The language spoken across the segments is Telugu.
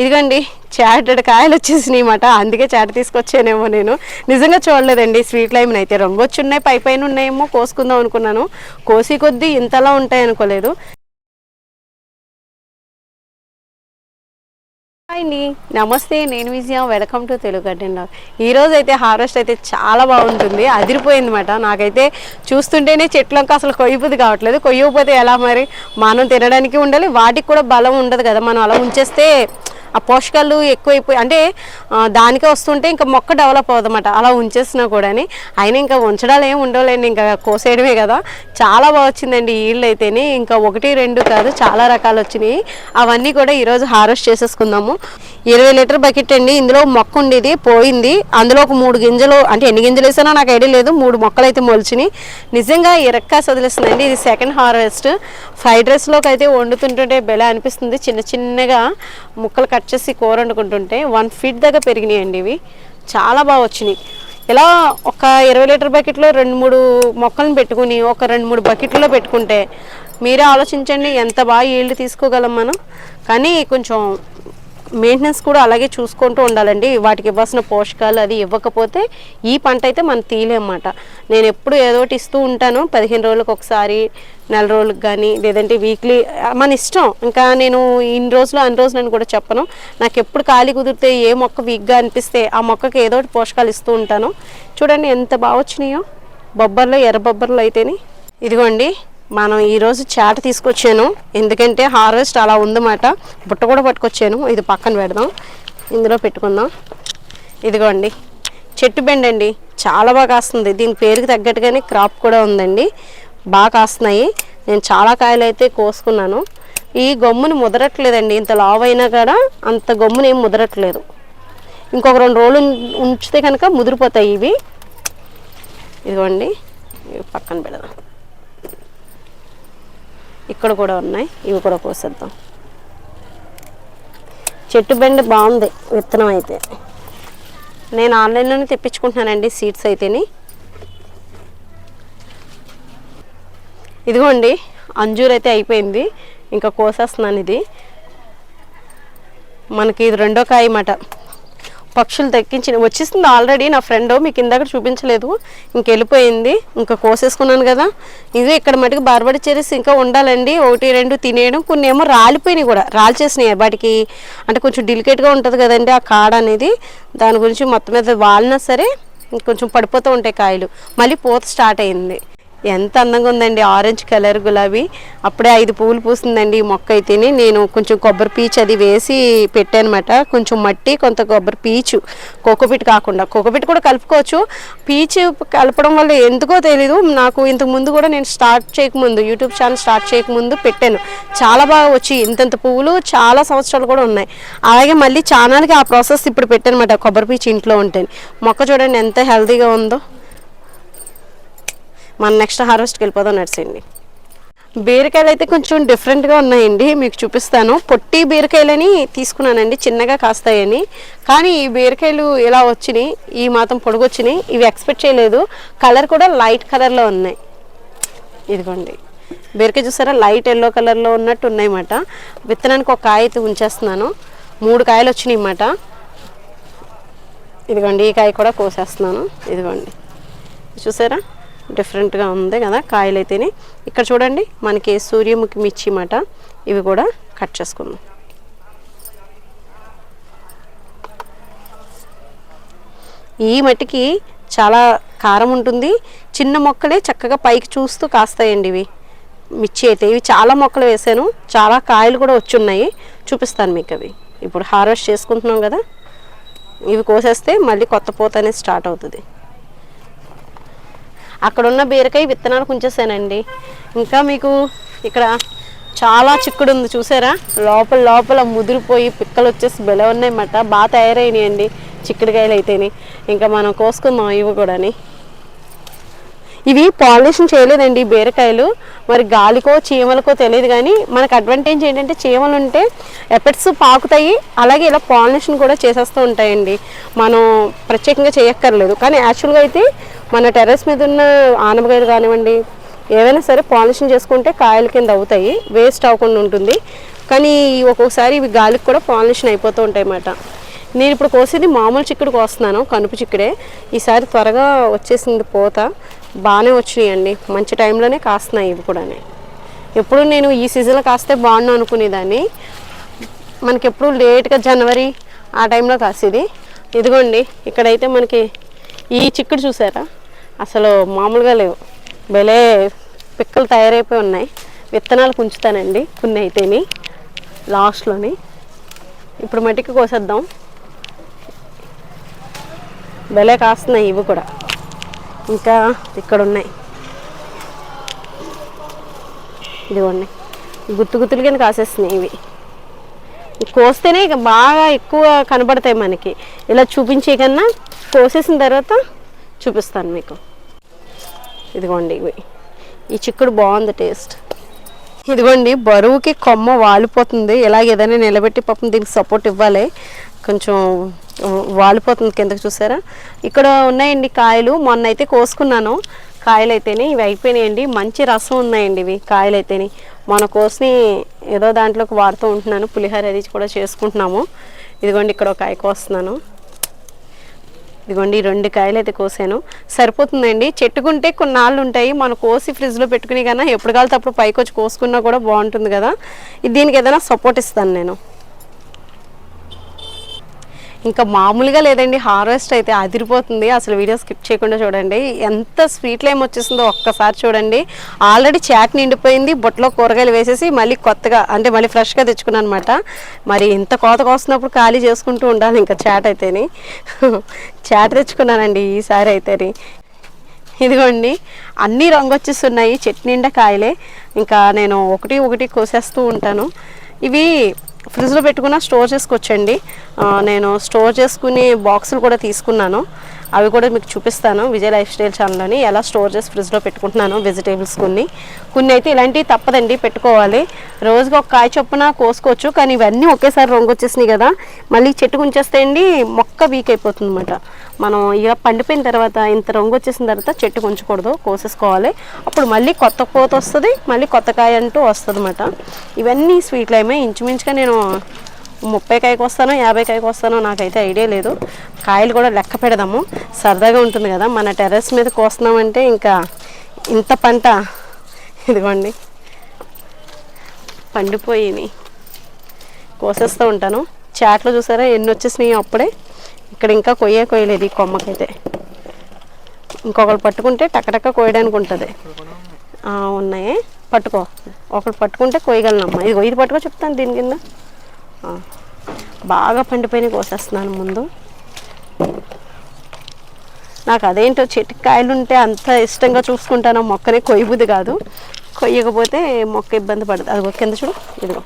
ఇదిగోండి చాటెడ్ కాయలు వచ్చేసినాయి అన్నమాట అందుకే చాట తీసుకొచ్చానేమో నేను. నిజంగా చూడలేదండి స్వీట్ లైమ్ అయితే రంగు వచ్చి ఉన్నాయి పై పైన ఉన్నాయేమో కోసుకుందాం అనుకున్నాను. కోసి కొద్దీ ఇంతలా ఉంటాయి అనుకోలేదు. హాయ్ అండి. నమస్తే నేను Vijaya. Welcome to Telugu garden ఈరోజు అయితే హార్వెస్ట్ అయితే చాలా బాగుంటుంది. అదిరిపోయింది అనమాట నాకైతే చూస్తుంటేనే చెట్లకు అసలు కొయ్యబుద్ధి కావట్లేదు. కొయ్యకపోతే ఎలా మరి? మనం తినడానికి ఉండాలి. వాటికి కూడా బలం ఉండదు కదా. మనం అలా ఉంచేస్తే ఆ పోషకాలు ఎక్కువైపోయి అంటే దానికే వస్తుంటే ఇంకా మొక్క డెవలప్ అవ్వదన్నమాట. అలా ఉంచేసినా కూడా అయినా ఇంకా ఉంచడాలు ఏమి ఉండవులేండి. ఇంకా కోసేయడమే కదా. చాలా బాగా వచ్చిందండి ఈళ్ళు అయితేనే. ఇంకా ఒకటి రెండు కాదు చాలా రకాలు వచ్చినాయి. అవన్నీ కూడా ఈరోజు హార్వెస్ట్ చేసేసుకుందాము. ఇరవై లీటర్ బకెట్ అండి. ఇందులో మొక్క ఉండేది పోయింది. అందులో ఒక మూడు గింజలు అంటే ఎన్ని గింజలు వేసానో నాకు ఐడియా లేదు. మూడు మొక్కలు అయితే మొలిచినాయి. నిజంగా ఇరక్కా వదిలేస్తుందండి ఇది సెకండ్ హార్వెస్ట్. ఫ్రైడ్ రైస్లోకి అయితే వండుతుంటుంటే బెల అనిపిస్తుంది. చిన్న చిన్నగా ముక్కలు కట్ వచ్చేసి కూర వండుకుంటుంటే వన్ ఫీట్ దాకా పెరిగినాయండి ఇవి. చాలా బాగా వచ్చినాయి. ఇలా ఒక ఇరవై లీటర్ బకెట్లో రెండు మూడు మొక్కలను పెట్టుకుని ఒక రెండు మూడు బకెట్లో పెట్టుకుంటే మీరే ఆలోచించండి ఎంత బాగా ఈల్డ్ తీసుకోగలం మనం. కానీ కొంచెం మెయింటెనెన్స్ కూడా అలాగే చూసుకుంటూ ఉండాలండి. వాటికి ఇవ్వాల్సిన పోషకాలు అది ఇవ్వకపోతే ఈ పంట అయితే మనం తీయలేమన్నమాట. నేను ఎప్పుడు ఏదో ఒకటి ఇస్తూ ఉంటాను. పదిహేను రోజులకు ఒకసారి నెల రోజులకు కానీ లేదంటే వీక్లీ మన ఇష్టం. ఇంకా నేను ఇన్ని రోజులు అన్ని రోజులు అని కూడా చెప్పను. నాకు ఎప్పుడు ఖాళీ కుదిరితే ఏ మొక్క వీక్గా అనిపిస్తే ఆ మొక్కకి ఏదో ఒకటి పోషకాలు ఇస్తూ ఉంటాను. చూడండి ఎంత బాగా వచ్చినాయో. బొబ్బర్లు ఎర్ర బొబ్బర్లు అయితేనే. ఇదిగోండి. మనం ఈరోజు చాట తీసుకొచ్చాను. ఎందుకంటే హార్వెస్ట్ అలా ఉందన్నమాట. బుట్ట కూడా పట్టుకొచ్చాను. ఇది పక్కన పెడదాం. ఇందులో పెట్టుకుందాం. ఇదిగోండి. చెట్టు బెండ్ అండి చాలా బాగా కాస్తుంది. దీని పేరుకి తగ్గట్టుగానే క్రాప్ కూడా ఉందండి. బాగా కాస్తున్నాయి. నేను చాలా కాయలు అయితే కోసుకున్నాను. ఈ గమ్ముని ముదరట్లేదండి. ఇంత లావ్ అయినా కూడా అంత గమ్ముని ఏం ముదరట్లేదు. ఇంకొక రెండు రోజులు ఉంచితే కనుక ముదిరిపోతాయి ఇవి. ఇదిగోండి. పక్కన పెడదాం. ఇక్కడ కూడా ఉన్నాయి. ఇవి కూడా కోసేద్దాం. చెట్టు బెండ బాగుంది విత్తనం అయితే. నేను ఆన్లైన్లోనే తెప్పించుకుంటున్నానండి సీడ్స్ అయితేని. ఇదిగోండి అంజూర్ అయితే అయిపోయింది. ఇంకా కోసేస్తున్నాను ఇది మనకి ఇది రెండో కాయ మాట పక్షులు తగ్గించి వచ్చేసింది ఆల్రెడీ నా ఫ్రెండ్ మీకు ఇందాక చూపించలేదు. ఇంకెళ్ళిపోయింది ఇంకా కోసేసుకున్నాను కదా. ఇది ఇక్కడ మటుకు బార్బడి చెరీస్ ఇంకా ఉండాలండి. ఒకటి రెండు తినేయడం. కొన్ని ఏమో రాలిపోయినాయి కూడా. రాల్చేసినాయి వాటికి. అంటే కొంచెం డెలికేట్గా ఉంటుంది కదండి ఆ కాడ అనేది. దాని గురించి మొత్తం మీద వాలినా సరే కొంచెం పడిపోతూ ఉంటాయి కాయలు. మళ్ళీ పూత స్టార్ట్ అయింది. ఎంత అందంగా ఉందండి. ఆరెంజ్ కలర్ గులాబీ. అప్పుడే ఐదు పువ్వులు పూసిందండి ఈ మొక్క అయితేనే. నేను కొంచెం కొబ్బరి పీచు అది వేసి పెట్టానమాట. కొంచెం మట్టి కొంత కొబ్బరి పీచు. కోకోపిట్ కాకుండా. కోకోపిట్ కూడా కలుపుకోవచ్చు. పీచు కలపడం వల్ల ఎందుకో తెలీదు. నాకు ఇంతకు ముందు కూడా నేను స్టార్ట్ చేయకముందు యూట్యూబ్ ఛానల్ స్టార్ట్ చేయకముందు పెట్టాను. చాలా బాగా వచ్చి ఇంతంత పువ్వులు చాలా సంవత్సరాలు కూడా ఉన్నాయి. అలాగే మళ్ళీ ఛానల్కి ఆ ప్రాసెస్ ఇప్పుడు పెట్టానమాట. కొబ్బరి పీచు ఇంట్లో ఉంటుంది మొక్క చూడండి ఎంత హెల్తీగా ఉందో. మన నెక్స్ట్ హార్వెస్ట్కి వెళ్ళిపోదాం నడిచేయండి బీరకాయలు అయితే కొంచెం డిఫరెంట్గా ఉన్నాయండి మీకు చూపిస్తాను. పొట్టి బీరకాయలని తీసుకున్నానండి చిన్నగా కాస్తాయని. కానీ ఈ బీరకాయలు ఇలా వచ్చినాయి ఈ మాత్రం పొడుగు వచ్చినాయి ఇవి ఎక్స్పెక్ట్ చేయలేదు. కలర్ కూడా లైట్ కలర్లో ఉన్నాయి. ఇదిగోండి. బీరకాయ చూసారా లైట్ ఎల్లో కలర్లో ఉన్నట్టు ఉన్నాయన్నమాట. విత్తనానికి ఒక కాయ అయితే ఉంచేస్తున్నాను. మూడు కాయలు వచ్చినాయి అన్నమాట. ఇదిగోండి ఈ కాయ కూడా కోసేస్తున్నాను. ఇదిగోండి. చూసారా? డిఫరెంట్గా ఉంది కదా కాయలు అయితేనే ఇక్కడ చూడండి మనకి సూర్యముఖి మిర్చి మాట. ఇవి కూడా కట్ చేసుకుందాం. ఈ మట్టికి చాలా కారం ఉంటుంది. చిన్న మొక్కలే చక్కగా పైకి చూస్తూ కాస్తాయండి ఇవి. మిర్చి అయితే ఇవి చాలా మొక్కలు వేసాను. చాలా కాయలు కూడా వచ్చి ఉన్నాయి చూపిస్తాను మీకు అవి. ఇప్పుడు హార్వెస్ట్ చేసుకుంటున్నాం కదా. ఇవి కోసేస్తే మళ్ళీ కొత్త పూత అనేది స్టార్ట్ అవుతుంది. అక్కడ ఉన్న బీరకాయ విత్తనాలు ఉంచేసానండి ఇంకా మీకు ఇక్కడ చాలా చిక్కుడు ఉంది చూసారా? లోపల లోపల ముదిరిపోయి పిక్కలు వచ్చేసి బెల ఉన్నాయన్నమాట. బాగా తయారైనాయండి చిక్కుడుకాయలు అయితేని ఇంకా మనం కోసుకుందాం ఇవి కూడాని. ఇవి పాలినేషన్ చేయలేదండి బీరకాయలు. మరి గాలికో చీమలకో తెలియదు కానీ మనకు అడ్వాంటేజ్ ఏంటంటే చీమలు ఉంటే ఎఫెక్ట్స్ పాకుతాయి. అలాగే ఇలా పాలినేషన్ కూడా చేసేస్తూ ఉంటాయండి. మనం ప్రత్యేకంగా చేయక్కర్లేదు. కానీ యాక్చువల్గా అయితే మన టెర్రస్ మీద ఉన్న ఆనపకాయలు కానివ్వండి ఏవైనా సరే పాలిషింగ్ చేసుకుంటే కాయల కింద అవుతాయి వేస్ట్ అవ్వకుండా ఉంటుంది. కానీ ఒక్కొక్కసారి ఇవి గాలికి కూడా పాలిషన్ అయిపోతూ ఉంటాయి అన్నమాట నేను ఇప్పుడు కోసేది మామూలు చిక్కుడు కోస్తున్నాను కనుపు చిక్కుడే. ఈసారి త్వరగా వచ్చేసింది పోత. బాగానే వచ్చినాయండి. మంచి టైంలోనే కాస్తున్నాయి ఇవి కూడా ఎప్పుడు నేను ఈ సీజన్లో కాస్తే బాగున్నా అనుకునేదాన్ని. మనకి ఎప్పుడు లేట్గా జనవరి ఆ టైంలో కాసేది. ఇదిగోండి ఇక్కడైతే మనకి ఈ చిక్కుడు చూసారా? అసలు మామూలుగా లేవు. భలే పిక్కలు తయారైపోయి ఉన్నాయి. విత్తనాలు పుంచుతానండి కొన్ని అయితేని లాస్ట్లోని. ఇప్పుడు మట్టికి కోసేద్దాం. భలే కాస్తున్నాయి ఇవి కూడా. ఇంకా ఇక్కడ ఉన్నాయి ఇదిగోండి. గుత్తు గుత్తులు కింద కాసేస్తున్నాయి ఇవి. కోస్తేనే ఇక బాగా ఎక్కువ కనబడతాయి మనకి. ఇలా చూపించే కన్నా కోసేసిన తర్వాత చూపిస్తాను మీకు. ఇదిగోండి ఇవి. ఈ చిక్కుడు బాగుంది టేస్ట్. ఇదిగోండి బరువుకి కొమ్మ వాలిపోతుంది. ఇలాగ ఏదైనా నిలబెట్టి పాపం దీనికి సపోర్ట్ ఇవ్వాలి. కొంచెం వాలిపోతుంది కిందకు చూసారా? ఇక్కడ ఉన్నాయండి కాయలు. మొన్న అయితే కోసుకున్నాను. కాయలు అయితేనే ఇవి అయిపోయినాయండి. మంచి రసం ఉన్నాయండి ఇవి కాయలు అయితేనే మన కోసిని ఏదో దాంట్లోకి వాడుతూ ఉంటున్నాను. పులిహోర అది కూడా చేసుకుంటున్నాము. ఇదిగోండి ఇక్కడ ఒక కాయ కోస్తున్నాను. ఇదిగోండి ఈ రెండు కాయలు అయితే కోసాను. సరిపోతుందండి. చెట్టుకుంటే కొన్నాళ్ళు ఉంటాయి మనం కోసి ఫ్రిడ్జ్లో పెట్టుకుని కన్నా ఎప్పుడు కాలితే అప్పుడు పైకి వచ్చి కోసుకున్నా కూడా బాగుంటుంది కదా. ఇది దీనికి ఏదైనా సపోర్ట్ ఇస్తాను నేను. ఇంకా మామూలుగా లేదండి హార్వెస్ట్ అయితే అదిరిపోతుంది. అసలు వీడియో స్కిప్ చేయకుండా చూడండి. ఎంత స్వీట్ లైమ్ వచ్చేసిందో ఒక్కసారి చూడండి. ఆల్రెడీ చాట్ నిండిపోయింది బొట్టలో కూరగాయలు వేసేసి మళ్ళీ కొత్తగా అంటే మళ్ళీ ఫ్రెష్గా తెచ్చుకున్నాను అనమాట మరి ఇంత కోతకు వస్తున్నప్పుడు ఖాళీ చేసుకుంటూ ఉండాలి ఇంకా చాట్ అయితేని. చాట్ తెచ్చుకున్నానండి ఈసారి అయితేని. ఇదిగోండి అన్ని రంగు వచ్చేస్తున్నాయి చెట్టు నిండా కాయలే. ఇంకా నేను ఒకటి ఒకటి కోసేస్తూ ఉంటాను. ఇవి ఫ్రిడ్జ్లో పెట్టుకున్న స్టోర్ చేసుకోవచ్చండి నేను స్టోర్ చేసుకుని బాక్సులు కూడా తీసుకున్నాను. అవి కూడా మీకు చూపిస్తాను. విజయ్ లైఫ్ స్టైల్ ఛానల్లోని ఎలా స్టోర్ చేసి ఫ్రిడ్జ్లో పెట్టుకుంటున్నాను వెజిటేబుల్స్ కొన్ని. కొన్ని అయితే ఇలాంటివి తప్పదండి పెట్టుకోవాలి. రోజుకి ఒక కాయ చొప్పున కోసుకోవచ్చు కానీ ఇవన్నీ ఒకేసారి రంగు వచ్చేసినాయి కదా. మళ్ళీ చెట్టుకు ఉంచేస్తే మొక్క వీక్ అయిపోతుంది అనమాట మనం ఇక పండిపోయిన తర్వాత ఇంత రంగు వచ్చేసిన తర్వాత చెట్టు ఉంచకూడదు కోసేసుకోవాలి. అప్పుడు మళ్ళీ కొత్త కోత వస్తుంది మళ్ళీ కొత్త కాయ అంటూ వస్తుంది అనమాట ఇవన్నీ స్వీట్లు ఏమే ఇంచుమించుగా నేను ముప్పై కాయకు వస్తానో యాభై కాయకు వస్తానో నాకైతే ఐడియా లేదు. కాయలు కూడా లెక్క పెడదాము. సరదాగా ఉంటుంది కదా మన టెర్రస్ మీద కోస్తున్నామంటే ఇంకా ఇంత పంట. ఇదిగోండి. పండిపోయినాయి. కోసేస్తూ ఉంటాను. చాట్లో చూసారా ఎన్ని వచ్చేసినాయి అప్పుడే. ఇక్కడ ఇంకా కొయ్యే కొయ్యలేదు ఈ కొమ్మకైతే. ఇంకొకరు పట్టుకుంటే టక్కటక్క కోయడానికి ఉంటుంది. ఉన్నాయి. పట్టుకో. ఒకరు పట్టుకుంటే కొయ్యగలను అమ్మ ఇది పట్టుకో చెప్తాను దీని కింద. బాగా పండిపోయిన కోసేస్తున్నాను ముందు. నాకు అదేంటో చెట్టుకాయలు ఉంటే అంత ఇష్టంగా చూసుకుంటాను. మొక్కనే కొయ్యబుద్ది కాదు. కొయ్యకపోతే మొక్క ఇబ్బంది పడుతుంది అదిగో కింద చూడు. ఇదిగో.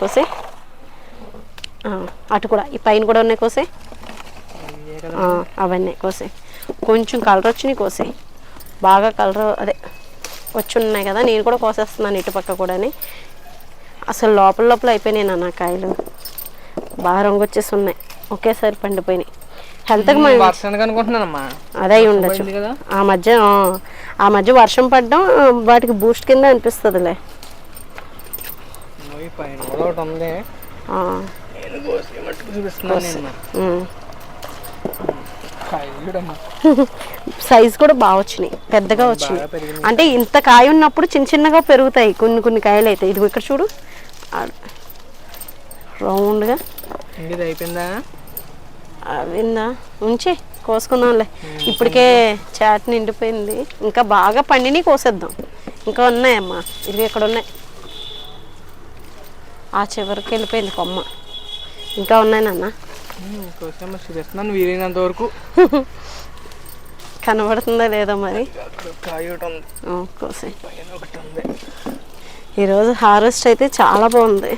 కోసే. అటు కూడా. ఈ పైన కూడా ఉన్నాయి కోసే. అవన్నీ కోసే. కొంచెం కలర్ వచ్చినాయి కోసే. బాగా కలర్ అదే వచ్చి ఉన్నాయి కదా. నేను కూడా కోసేస్తున్నాను ఇటు పక్క కూడాని. అసలు లోపల లోపల అయిపోయినాయి నాన్న కాయలు. బాగా రంగు వచ్చేసి ఉన్నాయి. ఒకేసారి పండిపోయినాయి. హెల్త్కి అనుకుంటున్నానమ్మా. అదే ఉండొచ్చు. ఆ మధ్య ఆ, మధ్య వర్షం పడడం వాటికి బూస్ట్ కింద అనిపిస్తుందిలే. సైజ్ కూడా బాగా వచ్చినాయి. పెద్దగా వచ్చినాయి. అంటే ఇంత కాయ ఉన్నప్పుడు చిన్న చిన్నగా పెరుగుతాయి కొన్ని కొన్ని కాయలు అయితే. ఇదిగో ఇక్కడ చూడు. రౌండ్గా. ఇది అయిపోయిందా? విందా ఉంచే కోసుకుందాంలే. ఇప్పటికే చాట్ నిండిపోయింది. ఇంకా బాగా పండిని కోసేద్దాం. ఇంకా ఉన్నాయమ్మా. ఇవి ఇక్కడ ఉన్నాయి. ఆ చివరికి వెళ్ళిపోయింది కొమ్మ. ఇంకా ఉన్నాయి నాన్న. చూపిస్తున్నాను వీలైనంత వరకు. కనబడుతుందా లేదో మరి? కోసే. ఈరోజు హార్వెస్ట్ అయితే చాలా బాగుంది.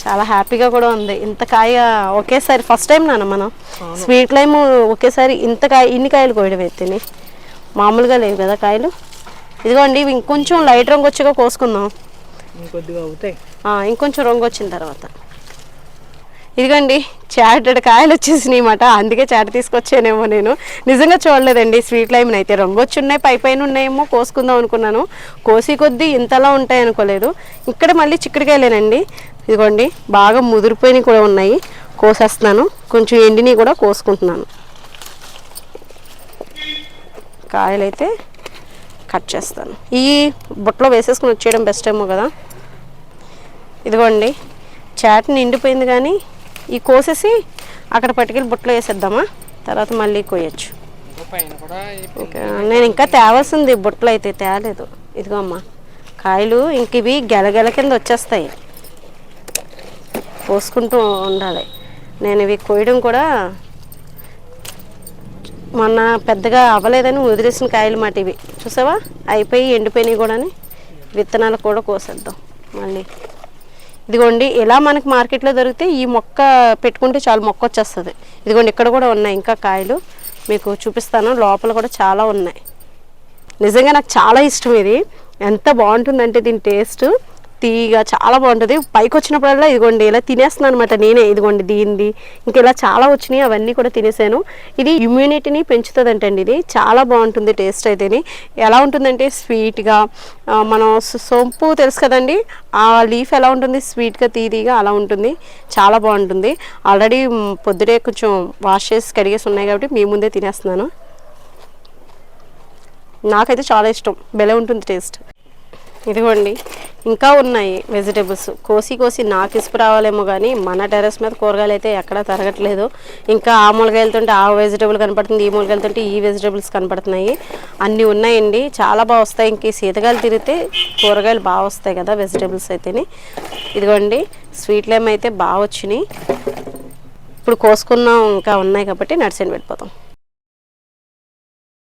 చాలా హ్యాపీగా కూడా ఉంది. ఇంత కాయ ఒకేసారి ఫస్ట్ టైం నాన్న మనం. స్వీట్ లైమ్ ఒకేసారి ఇంత కాయ ఇన్ని కాయలు కోయడం ఎత్తిని మామూలుగా లేవు కదా కాయలు. ఇదిగోండి ఇంకొంచెం లైట్ రంగు వచ్చాక కోసుకుందాం. ఇంకొద్దిగా అవుతాయి. ఇంకొంచెం రంగు వచ్చిన తర్వాత. ఇదిగోండి చాటెడ్ కాయలు వచ్చేసినాయి అన్నమాట అందుకే చాట తీసుకొచ్చానేమో నేను. నిజంగా చూడలేదండి స్వీట్ లైమ్ అయితే రంగు వచ్చి ఉన్నాయి పై పైన ఉన్నాయేమో కోసుకుందాం అనుకున్నాను. కోసి కొద్దీ ఇంతలా ఉంటాయి అనుకోలేదు. ఇక్కడ మళ్ళీ చిక్కడికాయలేనండి. ఇదిగోండి బాగా ముదిరిపోయినవి కూడా ఉన్నాయి. కోసేస్తున్నాను. కొంచెం ఎండిని కూడా కోసుకుంటున్నాను. కాయలైతే కట్ చేస్తాను. ఈ బుట్టలో వేసేసుకుని వచ్చేయడం బెస్ట్ ఏమో కదా. ఇదిగోండి చాట్ నిండిపోయింది కానీ ఈ కోసేసి అక్కడ పట్టుకెళ్ళి బుట్టలో వేసేద్దామా? తర్వాత మళ్ళీ కోయచ్చు నేను ఇంకా తేవాల్సింది బుట్టలో అయితే తేలేదు. ఇదిగో అమ్మా కాయలు ఇంక ఇవి గెలగెల కింద వచ్చేస్తాయి. పోసుకుంటూ ఉండాలి. నేను ఇవి కోయడం కూడా మొన్న పెద్దగా అవ్వలేదని వదిలేసిన కాయలు మాట ఇవి. చూసావా? అయిపోయి ఎండిపోయినాయి కూడా విత్తనాలు కూడా కోసేద్దాం. మళ్ళీ ఇదిగోండి ఇలా మనకి మార్కెట్లో దొరికితే ఈ మొక్క పెట్టుకుంటే చాలా మొక్క వచ్చేస్తుంది. ఇదిగోండి ఇక్కడ కూడా ఉన్నాయి ఇంకా కాయలు. మీకు చూపిస్తాను లోపల కూడా చాలా ఉన్నాయి. నిజంగా నాకు చాలా ఇష్టం ఇది. ఎంత బాగుంటుందంటే దీని టేస్ట్. తీగా చాలా బాగుంటుంది. పైకి వచ్చినప్పుడల్లా ఇదిగోండి ఇలా తినేస్తున్నాను అనమాట నేనే. ఇదిగోండి దీనిది. ఇంకా ఇలా చాలా వచ్చినాయి. అవన్నీ కూడా తినేసాను. ఇది ఇమ్యూనిటీని పెంచుతుందంటండి ఇది. చాలా బాగుంటుంది టేస్ట్ అయితేని. ఎలా ఉంటుందంటే స్వీట్గా మనం సొంపు తెలుసు కదండి? ఆ లీఫ్ ఎలా ఉంటుంది? స్వీట్గా తీదిగా అలా ఉంటుంది. చాలా బాగుంటుంది. ఆల్రెడీ పొద్దుటే కొంచెం వాష్ చేసి కడిగేసి ఉన్నాయి కాబట్టి మీ ముందే తినేస్తున్నాను. నాకైతే చాలా ఇష్టం. భలే ఉంటుంది టేస్ట్. ఇదిగోండి ఇంకా ఉన్నాయి వెజిటేబుల్స్. కోసి కోసి నాకు ఇసుపు రావాలేమో కానీ మన టెర్రస్ మీద కూరగాయలు అయితే ఎక్కడా తరగట్లేదు. ఇంకా ఆ మూలకాయలతుంటే ఆ వెజిటేబుల్ కనపడుతుంది ఈ మూలకాయలతుంటే ఈ వెజిటేబుల్స్ కనపడుతున్నాయి. అన్నీ ఉన్నాయండి. చాలా బాగా వస్తాయి. ఇంక శీతకాయలు తిరిగితే కూరగాయలు బాగా వస్తాయి కదా వెజిటేబుల్స్ అయితేనే. ఇదిగోండి స్వీట్లు ఏమైతే అయితే బాగా వచ్చినాయి. ఇప్పుడు కోసుకున్నాం ఇంకా ఉన్నాయి కాబట్టి నడిచిన వెళ్ళిపోతాం